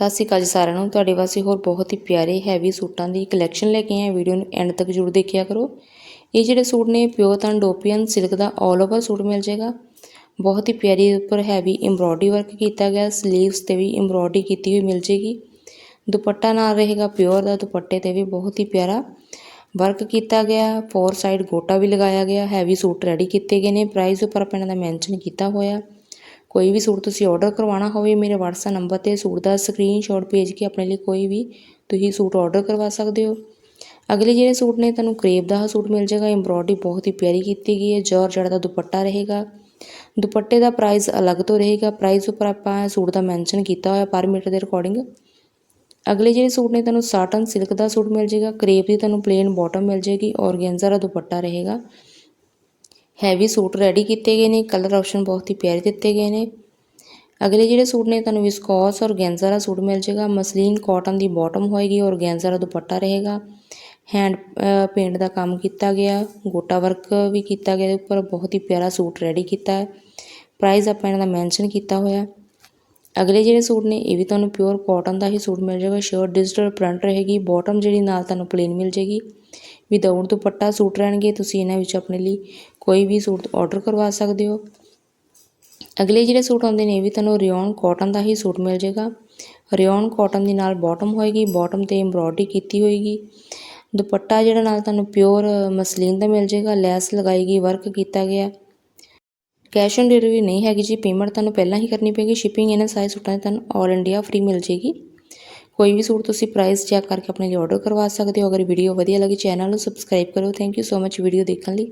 ਸਤਿ ਸ਼੍ਰੀ ਅਕਾਲ ਜੀ ਸਾਰਿਆਂ ਨੂੰ। ਤੁਹਾਡੇ ਵਾਸਤੇ ਹੋਰ ਬਹੁਤ ਹੀ ਪਿਆਰੇ ਹੈਵੀ ਸੂਟਾਂ ਦੀ ਕਲੈਕਸ਼ਨ ਲੈ ਕੇ ਆਏ ਵੀਡੀਓ ਨੂੰ ਐਂਡ ਤੱਕ ਜ਼ਰੂਰ ਦੇਖਿਆ ਕਰੋ। ਇਹ ਜਿਹੜੇ ਸੂਟ ਨੇ ਪਿਓਰ ਤਾਂ ਡੋਪੀਅਨ ਸਿਲਕ ਦਾ ਆਲ ਓਵਰ ਸੂਟ ਮਿਲ ਜਾਏਗਾ। ਬਹੁਤ ਹੀ ਪਿਆਰੀ ਉੱਪਰ ਹੈਵੀ ਐਮਬ੍ਰੋਇਡਰੀ ਵਰਕ ਕੀਤਾ ਗਿਆ। ਸਲੀਵਸ ਤੇ ਵੀ ਐਮਬ੍ਰੋਇਡਰੀ ਕੀਤੀ ਹੋਈ ਮਿਲ ਜੇਗੀ ਦੁਪੱਟਾ ਨਾਲ ਰਹੇਗਾ ਪਿਓਰ ਦਾ, ਦੁਪੱਟੇ ਤੇ ਵੀ ਬਹੁਤ ਹੀ ਪਿਆਰਾ ਵਰਕ ਕੀਤਾ ਗਿਆ। ਫੋਰ ਸਾਈਡ ਗੋਟਾ ਵੀ ਲਗਾਇਆ ਗਿਆ। ਹੈਵੀ ਸੂਟ ਰੈਡੀ ਕੀਤੇ ਗਏ ਨੇ। ਪ੍ਰਾਈਸ ਉੱਪਰ ਆਪਾਂ ਇਹਨਾਂ ਦਾ ਮੈਂਸ਼ਨ ਕੀਤਾ ਹੋਇਆ। ਕੋਈ ਵੀ ਸੂਟ ਤੁਸੀਂ ਔਡਰ ਕਰਵਾਉਣਾ ਹੋਵੇ, ਮੇਰੇ ਵਟਸਐਪ ਨੰਬਰ ਤੇ ਸੂਟ ਦਾ ਸਕਰੀਨਸ਼ੋਟ ਭੇਜ ਕੇ ਆਪਣੇ ਲਈ ਕੋਈ ਵੀ ਤੁਸੀਂ ਸੂਟ ਔਡਰ ਕਰਵਾ ਸਕਦੇ ਹੋ। ਅਗਲੇ ਜਿਹੜੇ ਸੂਟ ਨੇ, ਤੁਹਾਨੂੰ ਕਰੇਪ ਦਾ ਸੂਟ ਮਿਲ ਜਾਏਗਾ। ਐਮਬ੍ਰੋਇਡਰੀ ਬਹੁਤ ਹੀ ਪਿਆਰੀ ਕੀਤੀ ਗਈ ਹੈ। ਜਾਰਜਟ ਦਾ ਦੁਪੱਟਾ ਰਹੇਗਾ। ਦੁਪੱਟੇ ਦਾ ਪ੍ਰਾਈਸ ਅਲੱਗ ਤੋਂ ਰਹੇਗਾ। ਪ੍ਰਾਈਸ ਉੱਪਰ ਆਪਾਂ ਸੂਟ ਦਾ ਮੈਂਸ਼ਨ ਕੀਤਾ ਹੋਇਆ ਪਰ ਮੀਟਰ ਦੇ ਰਿਕਾਰਡਿੰਗ ਅਗਲੇ ਜਿਹੜੇ ਸੂਟ ਨੇ, ਤੁਹਾਨੂੰ ਸਾਟਨ ਸਿਲਕ ਦਾ ਸੂਟ ਮਿਲ ਜਾਏਗਾ। ਕਰੇਪ ਦੀ ਤੁਹਾਨੂੰ ਪਲੇਨ ਬਾਟਮ ਮਿਲ ਜਾਏਗੀ। ਔਰਗੈਂਜ਼ਾ ਦਾ ਦੁਪੱਟਾ ਰਹੇਗਾ। ਹੈਵੀ ਸੂਟ ਰੈਡੀ ਕੀਤੇ ਗਏ ਨੇ ਕਲਰ ਆਪਸ਼ਨ ਬਹੁਤ ਹੀ ਪਿਆਰੇ ਦਿੱਤੇ ਗਏ ਨੇ। ਅਗਲੇ ਜਿਹੜੇ ਸੂਟ ਨੇ, ਤੁਹਾਨੂੰ ਵਿਸਕੋਸ ਔਰ ਗੈਂਜ਼ਾ ਦਾ ਸੂਟ ਮਿਲ ਜਾਏਗਾ। ਮਸਲੀਨ ਕਾਟਨ ਦੀ ਬਾਟਮ ਹੋਏਗੀ ਔਰ ਗੈਂਜ਼ਾ ਦਾ ਦੁਪੱਟਾ ਰਹੇਗਾ। ਹੈਂਡ ਪੇਂਟ ਦਾ ਕੰਮ ਕੀਤਾ ਗਿਆ, ਗੋਟਾ ਵਰਕ ਵੀ ਕੀਤਾ ਗਿਆ ਉੱਪਰ ਬਹੁਤ ਹੀ ਪਿਆਰਾ ਸੂਟ ਰੈਡੀ ਕੀਤਾ ਹੈ। ਪ੍ਰਾਈਸ ਆਪਾਂ ਇਹਨਾਂ ਦਾ ਮੈਂਸ਼ਨ ਕੀਤਾ ਹੋਇਆ। ਅਗਲੇ ਜਿਹੜੇ ਸੂਟ ਨੇ, ਇਹ ਵੀ ਤੁਹਾਨੂੰ ਪਿਓਰ ਕਾਟਨ ਦਾ ਹੀ ਸੂਟ ਮਿਲ ਜਾਏਗਾ। ਸ਼ਰਟ ਡਿਜੀਟਲ ਪ੍ਰਿੰਟ ਰਹੇਗੀ। ਬਾਟਮ ਜਿਹੜੀ ਨਾਲ ਤੁਹਾਨੂੰ ਪਲੇਨ ਮਿਲ ਜਾਏਗੀ। ਵਿਦਆਊਟ ਦੁਪੱਟਾ ਸੂਟ ਰਹਿਣਗੇ, ਤੁਸੀਂ ਇਹਨਾਂ ਵਿੱਚ ਆਪਣੇ ਲਈ ਕੋਈ ਵੀ ਸੂਟ ਆਰਡਰ ਕਰਵਾ ਸਕਦੇ ਹੋ। ਅਗਲੇ ਜਿਹੜੇ ਸੂਟ ਆਉਂਦੇ ਨੇ, ਇਹ ਵੀ ਤੁਹਾਨੂੰ ਰਿਓਨ ਕਾਟਨ ਦਾ ਹੀ ਸੂਟ ਮਿਲ ਜਾਏਗਾ। ਰਿਓਨ ਕਾਟਨ ਦੇ ਨਾਲ ਬਾਟਮ ਹੋਏਗੀ ਬਾਟਮ ਤੇ ਐਮਬ੍ਰੋਇਡਰੀ ਕੀਤੀ ਹੋਏਗੀ। ਦੁਪੱਟਾ ਜਿਹੜਾ ਨਾਲ ਤੁਹਾਨੂੰ ਪਿਓਰ ਮਸਲੀਨ ਦਾ ਮਿਲ ਜਾਏਗਾ, ਲੈਸ ਲਗਾਏਗੀ ਵਰਕ ਕੀਤਾ ਗਿਆ। ਕੈਸ਼ ਔਨ ਡਿਲੀਵਰੀ ਨਹੀਂ ਹੈਗੀ ਜੀ ਪੇਮੈਂਟ ਤੁਹਾਨੂੰ ਪਹਿਲਾਂ ਹੀ ਕਰਨੀ ਪਏਗੀ ਸ਼ਿਪਿੰਗ ਇਹਨਾਂ ਸਾਰੇ ਸੂਟਾਂ ਦੀ ਤੁਹਾਨੂੰ ਆਲ ਇੰਡੀਆ ਫ੍ਰੀ ਮਿਲ ਜੇਗੀ ਕੋਈ ਵੀ ਸੂਟ ਤੁਸੀਂ ਪ੍ਰਾਈਸ ਚੈੱਕ ਕਰਕੇ ਆਪਣੇ ਲਈ ਆਰਡਰ ਕਰਵਾ ਸਕਦੇ ਹੋ। ਅਗਰ ਵੀਡੀਓ ਵਧੀਆ ਲੱਗੀ ਚੈਨਲ ਨੂੰ ਸਬਸਕ੍ਰਾਈਬ ਕਰੋ thank you so much video ਦੇਖਣ ਲਈ।